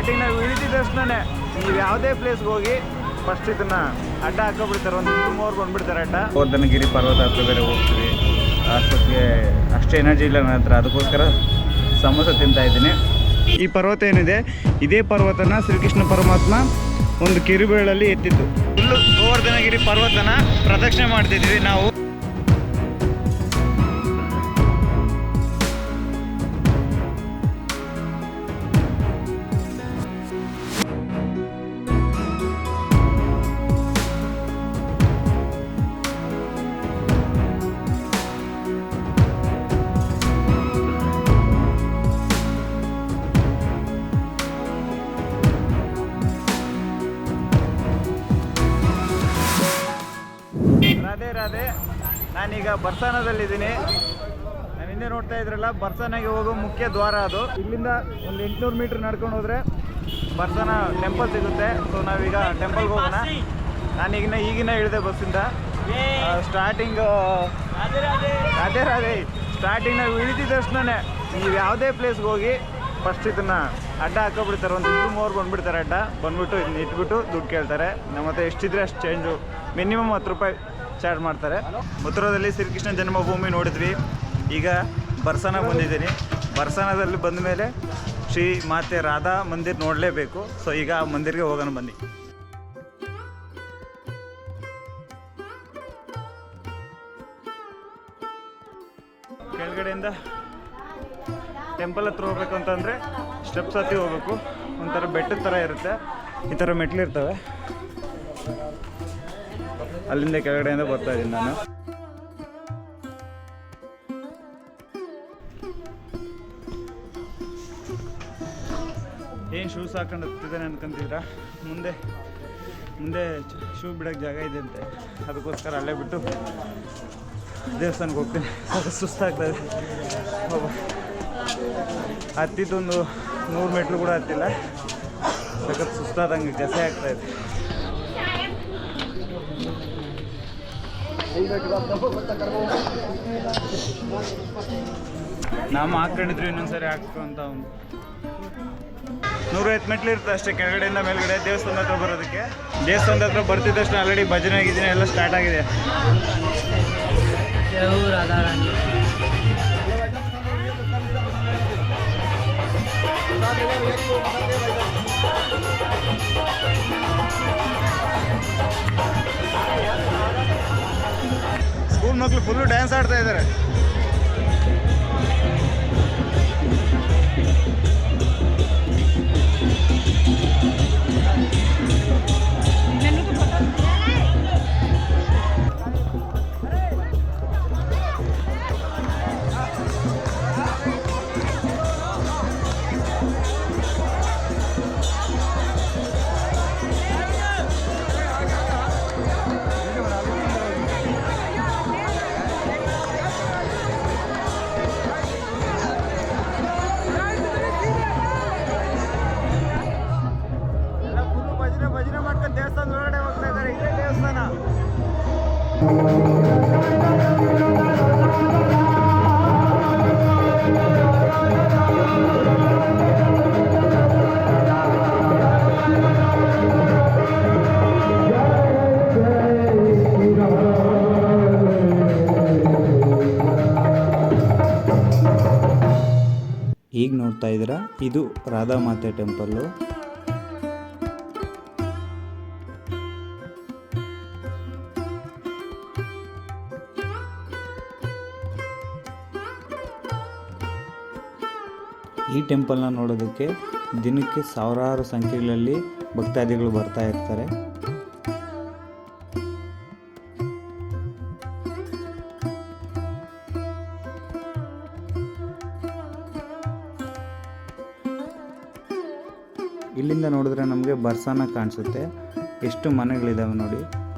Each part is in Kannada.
ಸ್ಟಾರ್ಟಿಂಗ್ ನಾವು ಇಳಿದಿದ ತಕ್ಷಣ ನೀವು ಯಾವುದೇ ಪ್ಲೇಸ್ಗೆ ಹೋಗಿ ಫಸ್ಟ್ ಇದನ್ನ ಅಡ್ಡ ಹಾಕೋಬಿಡ್ತಾರೆ ಒಂದು ಮೂರು ಬಂದ್ಬಿಡ್ತಾರೆ ಅಡ್ಡ. ಗೋರ್ಧನಗಿರಿ ಪರ್ವತ ಹತ್ರ ಬೇರೆ ಹೋಗ್ತೀವಿ. ಅಷ್ಟೊತ್ತಿಗೆ ಅಷ್ಟು ಎನರ್ಜಿ ಇಲ್ಲ ನನ್ನ ಹತ್ರ. ಅದಕ್ಕೋಸ್ಕರ ಸಮೋಸ ತಿಂತಾ ಇದ್ದೀನಿ. ಈ ಪರ್ವತ ಏನಿದೆ? ಇದೇ ಪರ್ವತನ ಶ್ರೀಕೃಷ್ಣ ಪರಮಾತ್ಮ ಒಂದು ಕಿರುಬೇಳಲ್ಲಿ ಎತ್ತಿತ್ತು ಫುಲ್ಲು ಗೋವರ್ಧನಗಿರಿ ಪರ್ವತನ ಪ್ರದಕ್ಷಿಣೆ ಮಾಡ್ತಿದ್ವಿ ನಾವು. ರಾಧೆ ರಾಧೆ. ನಾನೀಗ ಬರ್ಸಾನದಲ್ಲಿದ್ದೀನಿ. ನಾನು ಹಿಂದೆ ನೋಡ್ತಾ ಇದ್ರಲ್ಲ ಬರ್ಸಾನಾಗೆ ಹೋಗೋ ಮುಖ್ಯ ದ್ವಾರ ಅದು. ಇಲ್ಲಿಂದ ಒಂದು ಎಂಟುನೂರು ಮೀಟ್ರ್ ನಡ್ಕೊಂಡು ಹೋದರೆ ಬರ್ಸಾನ ಟೆಂಪಲ್ ಸಿಗುತ್ತೆ. ಸೊ ನಾವೀಗ ಟೆಂಪಲ್ಗೆ ಹೋಗೋಣ. ನಾನೀಗಿನ ಈಗಿನ ಇಳಿದೆ ಬಸ್ಸಿಂದ. ಸ್ಟಾರ್ಟಿಂಗ್ ರಾಧೆ ರಾಧೆ! ಸ್ಟಾರ್ಟಿಂಗ್ ನಾವು ಇಳಿದಿದ್ದ ತಕ್ಷಣ ನೀವು ಯಾವುದೇ ಪ್ಲೇಸ್ಗೆ ಹೋಗಿ ಫಸ್ಟ್ ಇದನ್ನ ಅಡ್ಡ ಹಾಕೋಬಿಡ್ತಾರೆ ಒಂದು ಇಬ್ಬರು ಮೂವರು ಬಂದುಬಿಡ್ತಾರೆ ಅಡ್ಡ. ಬಂದ್ಬಿಟ್ಟು ಇದನ್ನ ಇಟ್ಬಿಟ್ಟು ದುಡ್ಡು ಕೇಳ್ತಾರೆ. ನಮ್ಮ ಹತ್ರ ಎಷ್ಟಿದ್ರೆ ಅಷ್ಟು ಚೇಂಜು ಮಿನಿಮಮ್ ಹತ್ತು ರೂಪಾಯಿ ಚಾರ್ಜ್ ಮಾಡ್ತಾರೆ. ಮಥುರಾದಲ್ಲಿ ಶ್ರೀಕೃಷ್ಣ ಜನ್ಮಭೂಮಿ ನೋಡಿದ್ವಿ. ಈಗ ಬರ್ಸನ ಬಂದಿದ್ದೀನಿ. ಬರ್ಸನದಲ್ಲಿ ಬಂದ ಮೇಲೆ ಶ್ರೀ ಮಾತೆ ರಾಧಾ ಮಂದಿರ್ ನೋಡಲೇಬೇಕು. ಸೊ ಈಗ ಆ ಮಂದಿರ್ಗೆ ಹೋಗೋಣ ಬನ್ನಿ. ಕೆಳಗಡೆಯಿಂದ ಟೆಂಪಲ್ ಹತ್ರ ಹೋಗ್ಬೇಕು ಅಂತಂದರೆ ಸ್ಟೆಪ್ಸ್ ಹತ್ತಿ ಹೋಗ್ಬೇಕು. ಒಂಥರ ಬೆಟ್ಟದ ಥರ ಇರುತ್ತೆ. ಈ ಥರ ಮೆಟ್ಲು ಇರ್ತವೆ. ಅಲ್ಲಿಂದ ಕೆಳಗಡೆಯಿಂದ ಬರ್ತಾ ಇದ್ದೀನಿ ನಾನು. ಏನು ಶೂಸ್ ಹಾಕೊಂಡು ಹೋಗ್ತಿದ್ದಾನೆ ಅನ್ಕೊಂತಿದ್ದೀರಾ? ಮುಂದೆ ಮುಂದೆ ಶೂ ಬಿಡೋಕ್ಕೆ ಜಾಗ ಇದೆ ಅಂತೆ. ಅದಕ್ಕೋಸ್ಕರ ಅಲ್ಲೇ ಬಿಟ್ಟು ದೇವಸ್ಥಾನಕ್ಕೆ ಹೋಗ್ತೀನಿ. ಸ್ವಲ್ಪ ಸುಸ್ತಾಗ್ತದೆ ಹತ್ತಿದ್ದೊಂದು ನೂರು ಮೆಟ್ಲು ಕೂಡ ಹತ್ತಿಲ್ಲ. ಸಖತ್ ಸುಸ್ತಾದಂಗೆ ಗಸೆ ಆಗ್ತಾ ನಾವು ಹಾಕೊಂಡಿದ್ರು ಇನ್ನೊಂದ್ಸರಿ ಹಾಕ್ತು ಅಂತ ಒಂದು. ನೂರೈವತ್ತು ಮೆಟ್ಲು ಇರುತ್ತೆ ಅಷ್ಟೇ, ಕೆಳಗಡೆಯಿಂದ ಮೇಲ್ಗಡೆ. ದೇವಸ್ಥಾನದ ಹತ್ರ ಬರೋದಕ್ಕೆ. ದೇವಸ್ಥಾನದ ಹತ್ರ ಬರ್ತಿದ್ದಷ್ಟು ಆಲ್ರೆಡಿ ಭಜನೆ ಆಗಿದ್ದೀನಿ ಎಲ್ಲ ಸ್ಟಾರ್ಟ್ ಆಗಿದೆ. ಮಕ್ಕಳು ಫುಲ್ಲು ಡ್ಯಾನ್ಸ್ ಆಡ್ತಾ ಇದ್ದಾರೆ ದೇವಸ್ಥಾನದ ಒಳಗಡೆ ಹೋಗ್ತಾ ಇದ್ದಾರೆ ಇದೇ ದೇವಸ್ಥಾನ. ಈಗ ನೋಡ್ತಾ ಇದ್ದೀರಾ ಇದು ರಾಧಾ ಮಾತೆ ಟೆಂಪಲ್ಲು. ಈ ಟೆಂಪಲ್ನ ನೋಡೋದಕ್ಕೆ ದಿನಕ್ಕೆ ಸಾವಿರಾರು ಸಂಖ್ಯೆಗಳಲ್ಲಿ ಭಕ್ತಾದಿಗಳು ಬರ್ತಾ ಇರ್ತಾರೆ. ಇಲ್ಲಿಂದ ನೋಡಿದ್ರೆ ನಮಗೆ ಬರ್ಸಾನ ಕಾಣಿಸುತ್ತೆ. ಎಷ್ಟು ಮನೆಗಳಿದ್ದಾವೆ ನೋಡಿ.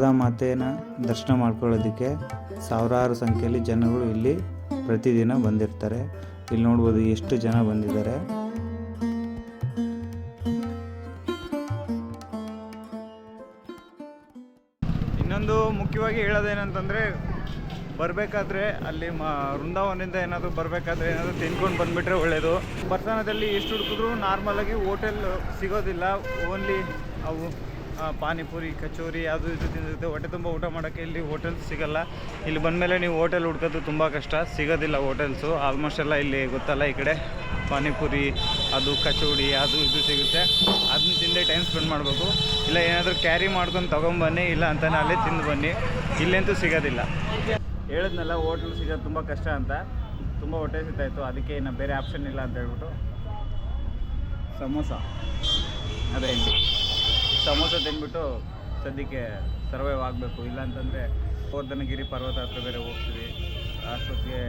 ಶಾರದಾ ಮಾತೆಯನ್ನು ದರ್ಶನ ಮಾಡ್ಕೊಳ್ಳೋದಕ್ಕೆ ಸಾವಿರಾರು ಸಂಖ್ಯೆಯಲ್ಲಿ ಜನಗಳು ಇಲ್ಲಿ ಪ್ರತಿದಿನ ಬಂದಿರ್ತಾರೆ. ಇಲ್ಲಿ ನೋಡ್ಬೋದು ಎಷ್ಟು ಜನ ಬಂದಿದ್ದಾರೆ. ಇನ್ನೊಂದು ಮುಖ್ಯವಾಗಿ ಹೇಳೋದೇನಂತಂದರೆ, ಬರಬೇಕಾದ್ರೆ ಅಲ್ಲಿ ಮ, ವೃಂದಾವನದಿಂದ ಏನಾದರೂ ಬರಬೇಕಾದ್ರೆ ಏನಾದರೂ ತಿನ್ಕೊಂಡು ಬಂದುಬಿಟ್ರೆ ಒಳ್ಳೆಯದು ಬರ್ತಾನದಲ್ಲಿ ಎಷ್ಟು ಹುಡುಕಿದ್ರು ನಾರ್ಮಲಾಗಿ ಹೋಟೆಲ್ ಸಿಗೋದಿಲ್ಲ ಓನ್ಲಿ ಅವು. ಪಾನಿಪುರಿ ಕಚೋರಿ ಅದು ಇದು ತಿಂದಿರುತ್ತೆ. ಹೊಟ್ಟೆ ತುಂಬ ಊಟ ಮಾಡೋಕ್ಕೆ ಇಲ್ಲಿ ಹೋಟೆಲ್ಸ್ ಸಿಗಲ್ಲ. ಇಲ್ಲಿ ಬಂದಮೇಲೆ ನೀವು ಹೋಟೆಲ್ ಹುಡ್ಕೋದು ತುಂಬ ಕಷ್ಟ. ಸಿಗೋದಿಲ್ಲ ಹೋಟೆಲ್ಸು ಆಲ್ಮೋಸ್ಟ್ ಎಲ್ಲ ಇಲ್ಲಿ ಗೊತ್ತಲ್ಲ ಈ ಕಡೆ. ಪಾನಿಪುರಿ ಅದು ಕಚೋಡಿ ಅದು ಇದು ಸಿಗುತ್ತೆ. ಅದನ್ನ ತಿಂದೇ ಟೈಮ್ ಸ್ಪೆಂಡ್ ಮಾಡಬೇಕು ಇಲ್ಲ ಏನಾದರೂ ಕ್ಯಾರಿ ಮಾಡ್ಕೊಂಡು ತೊಗೊಂಬನ್ನಿ ಇಲ್ಲ ಅಂತಾನೆ ಅಲ್ಲೇ ತಿಂದು ಬನ್ನಿ. ಇಲ್ಲಂತೂ ಸಿಗೋದಿಲ್ಲ. ಹೇಳಿದ್ನಲ್ಲ ಹೋಟೆಲ್ ಸಿಗೋದು ತುಂಬ ಕಷ್ಟ ಅಂತ. ತುಂಬ ಹೊಟ್ಟೆ ಸಿಗ್ತಾಯಿತ್ತು ಅದಕ್ಕೆ ಇನ್ನು ಬೇರೆ ಆಪ್ಷನ್ ಇಲ್ಲ ಅಂತ ಹೇಳ್ಬಿಟ್ಟು. ಸಮೋಸ. ಅದೇ. ಸಮೋಸ ತಿಂದ್ಬಿಟ್ಟು ಸದ್ಯಕ್ಕೆ ಸರ್ವೈವ್ ಆಗಬೇಕು. ಇಲ್ಲ ಅಂತಂದರೆ ಗೋವರ್ಧನಗಿರಿ ಪರ್ವತ ಹತ್ರ ಬೇರೆ ಹೋಗ್ತೀವಿ. ಅಷ್ಟೊತ್ತಿಗೆ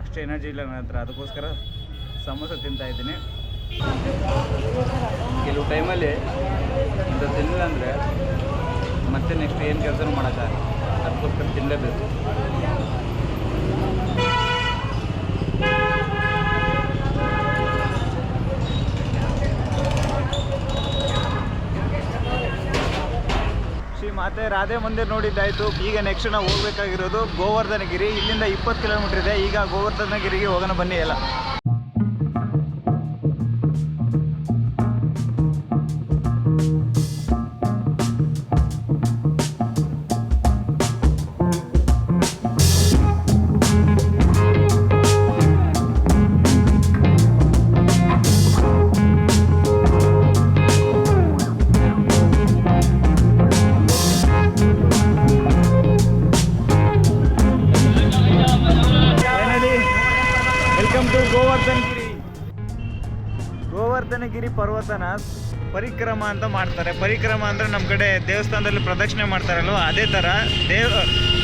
ಅಷ್ಟು ಎನರ್ಜಿ ಇಲ್ಲ ನನ್ನ ಹತ್ರ. ಅದಕ್ಕೋಸ್ಕರ ಸಮೋಸ ತಿಂತಾ ಇದ್ದೀನಿ. ಕೆಲವು ಟೈಮಲ್ಲಿ ಇಂಥ ತಿನ್ನಿಲ್ಲ ಅಂದರೆ ಮತ್ತೆ ನೆಕ್ಸ್ಟ್ ಏನು ಕೆಲಸನೂ ಮಾಡೋಕ್ಕಾಗಲ್ಲ. ಅದಕ್ಕೋಸ್ಕರ ತಿನ್ನಲೇಬೇಕು ಶ್ರೀ ಮಾತೆ ರಾಧೆ ಮಂದಿರ ನೋಡಿದ್ದಾಯಿತು. ಈಗ ನೆಕ್ಸ್ಟ್ ನಾವು ಹೋಗ್ಬೇಕಾಗಿರೋದು ಗೋವರ್ಧನಗಿರಿ. ಇಲ್ಲಿಂದ ಇಪ್ಪತ್ತು ಕಿಲೋಮೀಟರ್ ಇದೆ. ಈಗ ಗೋವರ್ಧನಗಿರಿಗೆ ಹೋಗೋಣ ಬನ್ನಿ ಎಲ್ಲ. ಗೋವರ್ಧನಗಿರಿ ಪರಿಕ್ರಮ ಅಂತ ಮಾಡ್ತಾರೆ. ಪರಿಕ್ರಮ ಅಂದರೆ ನಮ್ಮ ಕಡೆ ದೇವಸ್ಥಾನದಲ್ಲಿ ಪ್ರದಕ್ಷಿಣೆ ಮಾಡ್ತಾರಲ್ವ? ಅದೇ ಥರ ದೇವ,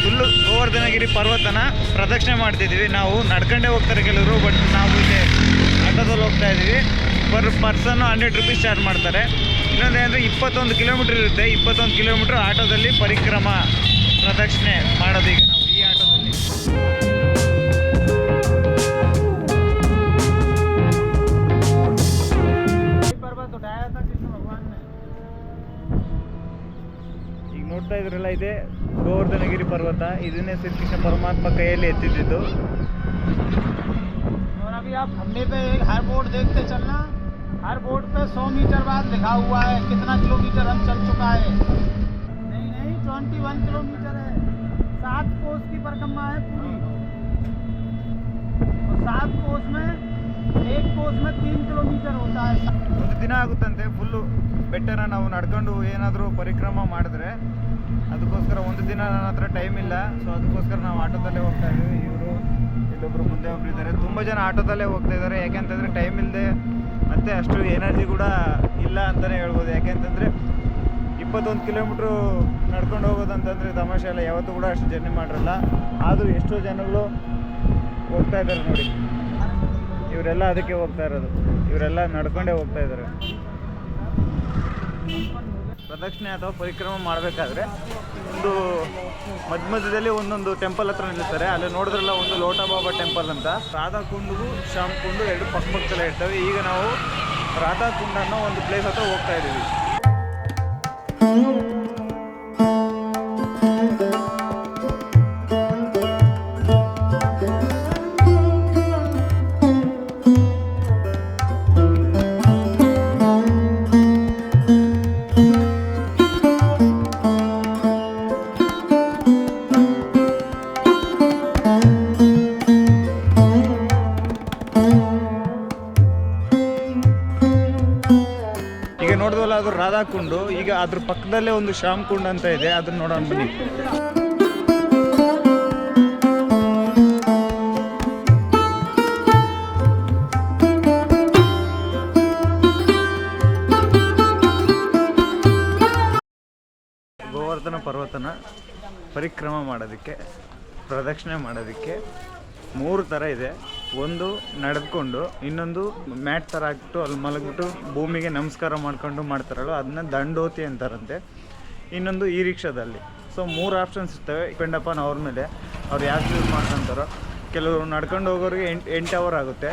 ಫುಲ್ಲು ಗೋವರ್ಧನಗಿರಿ ಪರ್ವತನ ಪ್ರದಕ್ಷಿಣೆ ಮಾಡ್ತಿದ್ದೀವಿ ನಾವು ನಡ್ಕೊಂಡೇ ಹೋಗ್ತಾರೆ ಕೆಲವರು, ಬಟ್ ನಾವು ಇಲ್ಲಿ ಆಟೋದಲ್ಲಿ ಹೋಗ್ತಾ ಇದ್ದೀವಿ per person hundred rupees charge ಮಾಡ್ತಾರೆ. ಇನ್ನೊಂದು ಏನಂದರೆ ಇಪ್ಪತ್ತೊಂದು ಕಿಲೋಮೀಟ್ರ್ ಇರುತ್ತೆ. ಇಪ್ಪತ್ತೊಂದು ಕಿಲೋಮೀಟ್ರ್ ಆಟೋದಲ್ಲಿ ಪರಿಕ್ರಮ ಪ್ರದಕ್ಷಿಣೆ ಮಾಡೋದು ಈಗ ನಾವು. ನೋಡ್ತಾ ಇದ್ರಲ್ಲ ಇದೆ ಗೋವರ್ಧನಗಿರಿ ಪರ್ವತ ಇದನ್ನೇ ಶ್ರೀಕೃಷ್ಣ ಪರಮಾತ್ಮ ಕೈಯಲ್ಲಿ ಎತ್ತಿದ್ದು और अभी आप खंबे पे एक हर बोर्ड देखते चलना हर बोर्ड पे 100 मीटर बाद लिखा हुआ है कितना किलोमीटर हम चल चुका है नहीं नहीं 21 किलोमीटर है सात कोस की परिक्रमा है पूरी और सात कोस में एक कोस में तीन किलोमीटर होता है ಒಂದು ದಿನ ಆಗುತ್ತಂತೆ ಫುಲ್ಲು ಬೆಟ್ಟನ ನಾವು ನಡ್ಕೊಂಡು ಏನಾದರೂ ಪರಿಕ್ರಮ ಮಾಡಿದ್ರೆ ಅದಕ್ಕೋಸ್ಕರ ಒಂದು ದಿನ ನನ್ನ ಹತ್ರ ಟೈಮ್ ಇಲ್ಲ. ಸೊ ಅದಕ್ಕೋಸ್ಕರ ನಾವು ಆಟೋದಲ್ಲೇ ಹೋಗ್ತಾ ಇದ್ದೀವಿ. ಇವರು, ಇಲ್ಲೊಬ್ರು ಮುಂದೆ ಒಬ್ರು ಇದ್ದಾರೆ. ತುಂಬ ಜನ ಆಟೋದಲ್ಲೇ ಹೋಗ್ತಾ ಇದ್ದಾರೆ. ಯಾಕೆಂತಂದರೆ ಟೈಮ್ ಇಲ್ಲದೆ ಮತ್ತೆ ಅಷ್ಟು ಎನರ್ಜಿ ಕೂಡ ಇಲ್ಲ ಅಂತಲೇ ಹೇಳ್ಬೋದು. ಯಾಕೆಂತಂದರೆ ಇಪ್ಪತ್ತೊಂದು ಕಿಲೋಮೀಟ್ರು ನಡ್ಕೊಂಡು ಹೋಗೋದಂತಂದರೆ ತಮಾಷೆ ಅಲ್ಲ, ಯಾವತ್ತೂ ಕೂಡ ಅಷ್ಟು ಜರ್ನಿ ಮಾಡಿರಲ್ಲ. ಆದರೂ ಎಷ್ಟೋ ಜನಗಳು ಹೋಗ್ತಾ ಇದ್ದಾರೆ ನೋಡಿ. ಇವರೆಲ್ಲ ಅದಕ್ಕೆ ಹೋಗ್ತಾ ಇರೋದು. ಇವರೆಲ್ಲ ನಡ್ಕೊಂಡೇ ಹೋಗ್ತಾ ಇದ್ದಾರೆ. ಪ್ರದಕ್ಷಿಣೆ ಅಥವಾ ಪರಿಕ್ರಮ ಮಾಡಬೇಕಾದ್ರೆ ಒಂದು ಮಧ್ಯ ಮಧ್ಯದಲ್ಲಿ ಒಂದೊಂದು ಟೆಂಪಲ್ ಹತ್ರ ನಿಲ್ಲಿಸ್ತಾರೆ. ಅಲ್ಲಿ ನೋಡಿದ್ರಲ್ಲ ಒಂದು ಲೋಟಾ ಬಾಬಾ ಟೆಂಪಲ್ ಅಂತ. ರಾಧಾ ಕುಂಡು, ಶ್ಯಾಮ್ ಕುಂಡು ಎರಡು ಪಕ್ಕ ಪಕ್ಕದಲ್ಲೇ ಇರ್ತವೆ. ಈಗ ನಾವು ರಾಧಾ ಕುಂಡ ಅನ್ನೋ ಒಂದು ಪ್ಲೇಸ್ ಹತ್ರ ಹೋಗ್ತಾ ಇದ್ದೀವಿ. ಕುಂಡು. ಈಗ ಅದ್ರ ಪಕ್ಕದಲ್ಲೇ ಒಂದು ಶ್ಯಾಮ್ ಕುಂಡ್ ಅಂತ ಇದೆ. ಅದನ್ನ ನೋಡೋಣ ಬನ್ನಿ. ಗೋವರ್ಧನ ಪರ್ವತನ ಪರಿಕ್ರಮ ಮಾಡೋದಕ್ಕೆ, ಪ್ರದಕ್ಷಿಣೆ ಮಾಡೋದಕ್ಕೆ ಮೂರು ಥರ ಇದೆ. ಒಂದು ನಡೆದುಕೊಂಡು ಇನ್ನೊಂದು ಮ್ಯಾಟ್ ಥರ ಹಾಕ್ಬಿಟ್ಟು ಅಲ್ಲಿ ಮಲಗಿಬಿಟ್ಟು ಭೂಮಿಗೆ ನಮಸ್ಕಾರ ಮಾಡ್ಕೊಂಡು ಮಾಡ್ತಾರಲ್ಲ ಅದನ್ನ ದಂಡೋತಿ ಅಂತಾರಂತೆ. ಇನ್ನೊಂದು ಈ ರಿಕ್ಷಾದಲ್ಲಿ. ಸೊ ಮೂರು ಆಪ್ಷನ್ಸ್ ಇರ್ತವೆ. ಡಿಪೆಂಡ್ ಅಪಾನ್ ಅವ್ರ ಮೇಲೆ. ಅವ್ರು ಯಾಕೆ ಯೂಸ್ ಮಾಡ್ಕೊತಾರೋ. ಕೆಲವರು ನಡ್ಕೊಂಡು ಹೋಗೋರಿಗೆ ಎಂಟು ಎಂಟು ಅವರ್ ಆಗುತ್ತೆ.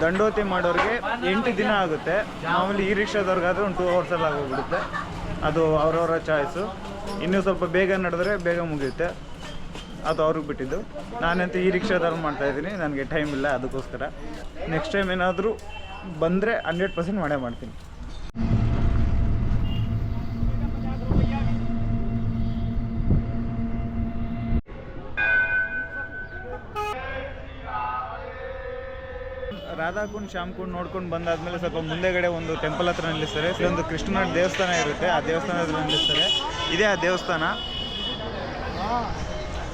ದಂಡೋತಿ ಮಾಡೋರಿಗೆ ಎಂಟು ದಿನ ಆಗುತ್ತೆ. ಮಾಮೂಲಿ ಈ ರಿಕ್ಷಾದವ್ರಿಗಾದ್ರೆ ಒಂದು ಟೂ ಅವರ್ಸಲ್ಲಿ ಆಗೋಗ್ಬಿಡುತ್ತೆ. ಅದು ಅವರವರ ಚಾಯ್ಸು ಇನ್ನೂ ಸ್ವಲ್ಪ ಬೇಗ ನಡೆದ್ರೆ ಬೇಗ ಮುಗಿಯುತ್ತೆ. ಅದು ಅವ್ರಿಗೆ ಬಿಟ್ಟಿದ್ದು. ನಾನಂತೂ ಈ ರಿಕ್ಷಾದಲ್ಲಿ ಮಾಡ್ತಾ ಇದ್ದೀನಿ. ನನಗೆ ಟೈಮ್ ಇಲ್ಲ ಅದಕ್ಕೋಸ್ಕರ. ನೆಕ್ಸ್ಟ್ ಟೈಮ್ ಏನಾದರೂ ಬಂದರೆ ಹಂಡ್ರೆಡ್ ಪರ್ಸೆಂಟ್ ಮಾಡೇ ಮಾಡ್ತೀನಿ. ರಾಧಾಕುಂಡ್, ಶ್ಯಾಮ್ಕುಂಡ್ ನೋಡ್ಕೊಂಡು ಬಂದಾದ್ಮೇಲೆ ಸ್ವಲ್ಪ ಮುಂದೆಗಡೆ ಒಂದು ಟೆಂಪಲ್ ಹತ್ರ ನಿಲ್ಲಿಸ್ತಾರೆ. ಇಲ್ಲೊಂದು ಕೃಷ್ಣನ ದೇವಸ್ಥಾನ ಇರುತ್ತೆ. ಆ ದೇವಸ್ಥಾನ ಹತ್ರ ನಿಲ್ಲಿಸ್ತಾರೆ. ಇದೇ ಆ ದೇವಸ್ಥಾನ.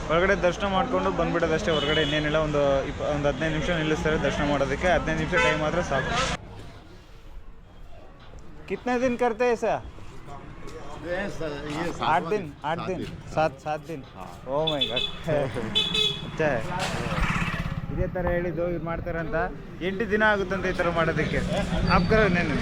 ಒಳಗಡೆ ದರ್ಶನ ಮಾಡ್ಕೊಂಡು ಬಂದ್ಬಿಡೋದಷ್ಟೇ ಹೊರಗಡೆ ಇನ್ನೇನಿಲ್ಲ ಒಂದು ಇಪ್ಪ ಒಂದು ಹದಿನೈದು ನಿಮಿಷ ನಿಲ್ಲಿಸ್ತಾರೆ ದರ್ಶನ ಮಾಡೋದಕ್ಕೆ ಹದಿನೈದು ನಿಮಿಷ ಟೈಮ್ ಆದರೆ ಸಾಕು ಕಿತ್ನೆ ದಿನ ಕರ್ತೆ ಸರ್ आठ दिन आठ दिन सात सात दिन ಓ ಮೈ ಗಾಡ್ ಅಚ್ಚಾ ಇದೇ ಥರ ಹೇಳಿದ್ದು ಇವ್ರು ಮಾಡ್ತಾರಂತ ಎಂಟು ದಿನ ಆಗುತ್ತಂತ ಈ ಥರ ಮಾಡೋದಕ್ಕೆ ಆಪ್ಕರ ನೇನು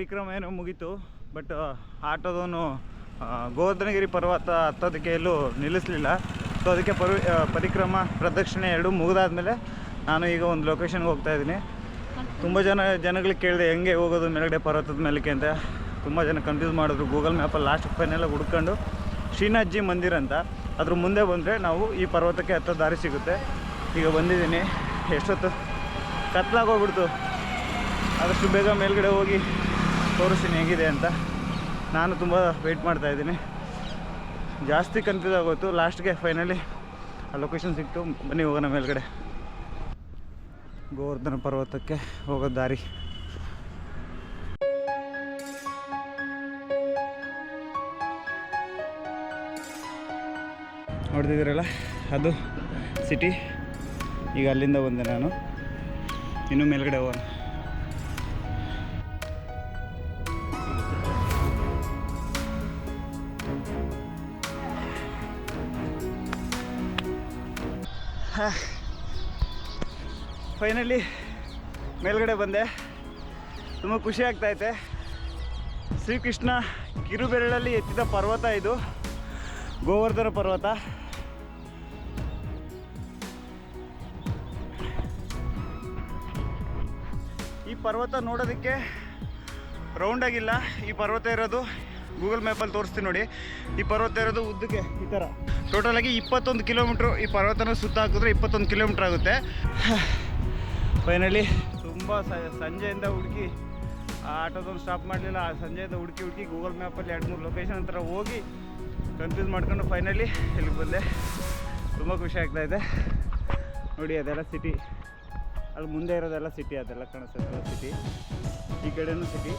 ಪರಿಕ್ರಮ ಏನೋ ಮುಗೀತು ಬಟ್ ಆಟೋದವನು ಗೋವರ್ಧನಗಿರಿ ಪರ್ವತ ಹತ್ತೋದಕ್ಕೆ ಎಲ್ಲೂ ನಿಲ್ಲಿಸಲಿಲ್ಲ. ಸೊ ಅದಕ್ಕೆ ಪರಿ ಪರಿಕ್ರಮ, ಪ್ರದಕ್ಷಿಣೆ ಎರಡು ಮುಗಿದಾದ್ಮೇಲೆ ನಾನು ಈಗ ಒಂದು ಲೊಕೇಶನ್ಗೆ ಹೋಗ್ತಾ ಇದ್ದೀನಿ. ತುಂಬ ಜನ, ಜನಗಳಿಗೆ ಕೇಳಿದೆ, ಹೆಂಗೆ ಹೋಗೋದು ಮೇಲ್ಗಡೆ ಪರ್ವತದ ಮೇಲಕ್ಕೆ ಅಂತ. ತುಂಬ ಜನ ಕನ್ಫ್ಯೂಸ್ ಮಾಡಿದ್ರು ಗೂಗಲ್ ಮ್ಯಾಪಲ್ಲಿ ಲಾಸ್ಟ್ ಫೈನೆಲ್ಲ ಹುಡ್ಕೊಂಡು, ಶ್ರೀನಾಥ್ಜಿ ಮಂದಿರ ಅಂತ. ಅದ್ರ ಮುಂದೆ ಬಂದರೆ ನಾವು ಈ ಪರ್ವತಕ್ಕೆ ಹತ್ತೋ ದಾರಿ ಸಿಗುತ್ತೆ. ಈಗ ಬಂದಿದ್ದೀನಿ. ಎಷ್ಟೊತ್ತು? ಕತ್ಲಾಗೋಗ್ಬಿಡ್ತು ಆದಷ್ಟು ಬೇಗ ಮೇಲ್ಗಡೆ ಹೋಗಿ ತೋರಿಸ್ತೀನಿ ಹೇಗಿದೆ ಅಂತ. ನಾನು ತುಂಬ ವೆಯ್ಟ್ ಮಾಡ್ತಾ ಇದ್ದೀನಿ. ಜಾಸ್ತಿ ಕನ್ಫ್ಯೂಸ್ ಆಗೋಯ್ತು. ಲಾಸ್ಟ್ಗೆ ಫೈನಲಿ ಆ ಲೊಕೇಶನ್ ಸಿಕ್ತು. ಬನ್ನಿ ಹೋಗೋಣ ಮೇಲ್ಗಡೆ. ಗೋವರ್ಧನ ಪರ್ವತಕ್ಕೆ ಹೋಗೋ ದಾರಿ. ನೋಡ್ತಿದ್ದೀರಲ್ಲ? ಅದು ಸಿಟಿ ಈಗ ಅಲ್ಲಿಂದ ಬಂದೆ ನಾನು. ಇನ್ನು ಮೇಲ್ಗಡೆ ಹೋಗೋಣ. ಫೈನಲಿ ಮೇಲ್ಗಡೆ ಬಂದೆ. ತುಂಬ ಖುಷಿ ಆಗ್ತಾಯಿದೆ ಶ್ರೀಕೃಷ್ಣ ಕಿರುಬೆರಳಲ್ಲಿ ಎತ್ತಿದ ಪರ್ವತ ಇದು. ಗೋವರ್ಧನ ಪರ್ವತ. ಈ ಪರ್ವತ ನೋಡೋದಕ್ಕೆ ರೌಂಡ್ ಆಗಿಲ್ಲ. ಈ ಪರ್ವತ ಇರೋದು ಗೂಗಲ್ ಮ್ಯಾಪಲ್ಲಿ ತೋರಿಸ್ತೀನಿ ನೋಡಿ. ಈ ಪರ್ವತ ಇರೋದು ಉದ್ದಕ್ಕೆ, ಈ ಥರ ಟೋಟಲಾಗಿ ಇಪ್ಪತ್ತೊಂದು ಕಿಲೋಮೀಟ್ರ್ ಈ ಪರ್ವತನ ಸುತ್ತ ಹಾಕಿದ್ರೆ ಇಪ್ಪತ್ತೊಂದು ಕಿಲೋಮೀಟ್ರ್ ಆಗುತ್ತೆ. ಫೈನಲಿ ತುಂಬ ಸಂಜೆಯಿಂದ ಹುಡುಕಿ ಆಟೋದೊಂದು ಸ್ಟಾಪ್ ಮಾಡಲಿಲ್ಲ. ಆ ಸಂಜೆಯಿಂದ ಹುಡುಕಿ ಹುಡುಕಿ ಗೂಗಲ್ ಮ್ಯಾಪಲ್ಲಿ ಎರಡು ಮೂರು ಲೊಕೇಶನ್ ಹತ್ರ ಹೋಗಿ ಕನ್ಫ್ಯೂಸ್ ಮಾಡ್ಕೊಂಡು ಫೈನಲಿ ಇಲ್ಲಿಗೆ ಬಂದೆ. ತುಂಬ ಖುಷಿ ಆಗ್ತಾ ಇದೆ. ನೋಡಿ, ಅದೆಲ್ಲ ಸಿಟಿ ಅಲ್ಲಿ ಮುಂದೆ ಇರೋದೆಲ್ಲ ಸಿಟಿ ಅದೆಲ್ಲ ಕಾಣಿಸ್ತದೆಲ್ಲ ಸಿಟಿ ಈ ಕಡೆನೂ ಸಿಟಿ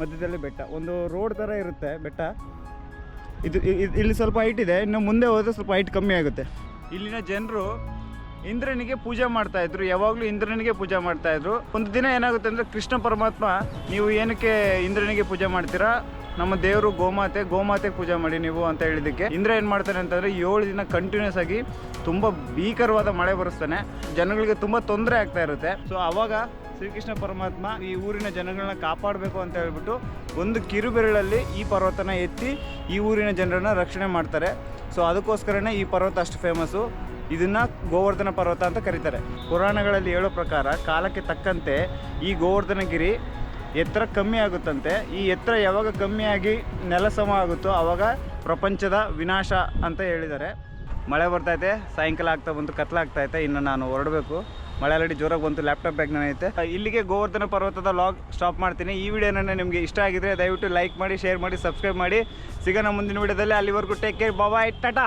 ಮಧ್ಯದಲ್ಲಿ ಬೆಟ್ಟ. ಒಂದು ರೋಡ್ ಥರ ಇರುತ್ತೆ ಬೆಟ್ಟ. ಇದು ಇಲ್ಲಿ ಸ್ವಲ್ಪ ಹೈಟ್ ಇದೆ. ಇನ್ನು ಮುಂದೆ ಹೋದರೆ ಸ್ವಲ್ಪ ಹೈಟ್ ಕಮ್ಮಿ ಆಗುತ್ತೆ. ಇಲ್ಲಿನ ಜನರು ಇಂದ್ರನಿಗೆ ಪೂಜೆ ಮಾಡ್ತಾ ಇದ್ರು. ಯಾವಾಗಲೂ ಇಂದ್ರನಿಗೆ ಪೂಜೆ ಮಾಡ್ತಾ ಇದ್ರು. ಒಂದು ದಿನ ಏನಾಗುತ್ತೆ ಅಂದರೆ ಕೃಷ್ಣ ಪರಮಾತ್ಮ, ನೀವು ಏನಕ್ಕೆ ಇಂದ್ರನಿಗೆ ಪೂಜೆ ಮಾಡ್ತೀರಾ? ನಮ್ಮ ದೇವರು ಗೋಮಾತೆ ಗೋಮಾತೆ ಪೂಜೆ ಮಾಡಿ ನೀವು ಅಂತ ಹೇಳಿದ್ದಕ್ಕೆ. ಇಂದ್ರ ಏನು ಮಾಡ್ತಾನೆ ಅಂತಂದರೆ ಏಳು ದಿನ ಕಂಟಿನ್ಯೂಸ್ ಆಗಿ ತುಂಬ ಭೀಕರವಾದ ಮಳೆ ಬರುಸ್ತಾನೆ. ಜನಗಳಿಗೆ ತುಂಬ ತೊಂದರೆ ಆಗ್ತಾ ಇರುತ್ತೆ. ಸೊ ಅವಾಗ ಶ್ರೀಕೃಷ್ಣ ಪರಮಾತ್ಮ ಈ ಊರಿನ ಜನಗಳನ್ನ ಕಾಪಾಡಬೇಕು ಅಂತ ಹೇಳ್ಬಿಟ್ಟು ಒಂದು ಕಿರುಬೆರಳಲ್ಲಿ ಈ ಪರ್ವತನ ಎತ್ತಿ ಈ ಊರಿನ ಜನರನ್ನ ರಕ್ಷಣೆ ಮಾಡ್ತಾರೆ. ಸೊ ಅದಕ್ಕೋಸ್ಕರನೇ ಈ ಪರ್ವತ ಅಷ್ಟು ಫೇಮಸ್ಸು ಇದನ್ನು ಗೋವರ್ಧನ ಪರ್ವತ ಅಂತ ಕರೀತಾರೆ. ಪುರಾಣಗಳಲ್ಲಿ ಹೇಳೋ ಪ್ರಕಾರ ಕಾಲಕ್ಕೆ ತಕ್ಕಂತೆ ಈ ಗೋವರ್ಧನಗಿರಿ ಎತ್ತರ ಕಮ್ಮಿ ಆಗುತ್ತಂತೆ. ಈ ಎತ್ತರ ಯಾವಾಗ ಕಮ್ಮಿಯಾಗಿ ನೆಲ ಸಮ ಆಗುತ್ತೋ ಆವಾಗ ಪ್ರಪಂಚದ ವಿನಾಶ ಅಂತ ಹೇಳಿದ್ದಾರೆ. ಮಳೆ ಬರ್ತೈತೆ ಸಾಯಂಕಾಲ ಆಗ್ತಾ ಬಂತು ಕತ್ಲಾಗ್ತೈತೆ ಇನ್ನು ನಾನು ಹೊರಡಬೇಕು. ಮಳೆ ಆಲ್ರೆಡಿ ಜೋರಾಗಿ ಬಂತು ಲ್ಯಾಪ್ಟಾಪ್ ಬ್ಯಾಗ್ ಐತೆ. ಇಲ್ಲಿಗೆ ಗೋವರ್ಧನ ಪರ್ವತದ ಲಾಗ್ ಸ್ಟಾಪ್ ಮಾಡ್ತೀನಿ. ಈ ವಿಡಿಯೋನ ನಿಮಗೆ ಇಷ್ಟ ಆಗಿದ್ರೆ ದಯವಿಟ್ಟು ಲೈಕ್ ಮಾಡಿ ಶೇರ್ ಮಾಡಿ ಸಬ್ಸ್ಕ್ರೈಬ್ ಮಾಡಿ. ಸಿಗೋಣ ಮುಂದಿನ ವಿಡಿಯೋದಲ್ಲಿ ಅಲ್ಲಿವರೆಗೂ ಟೇಕ್ ಕೇರ್ ಬಾಯ್ ಟಾಟಾ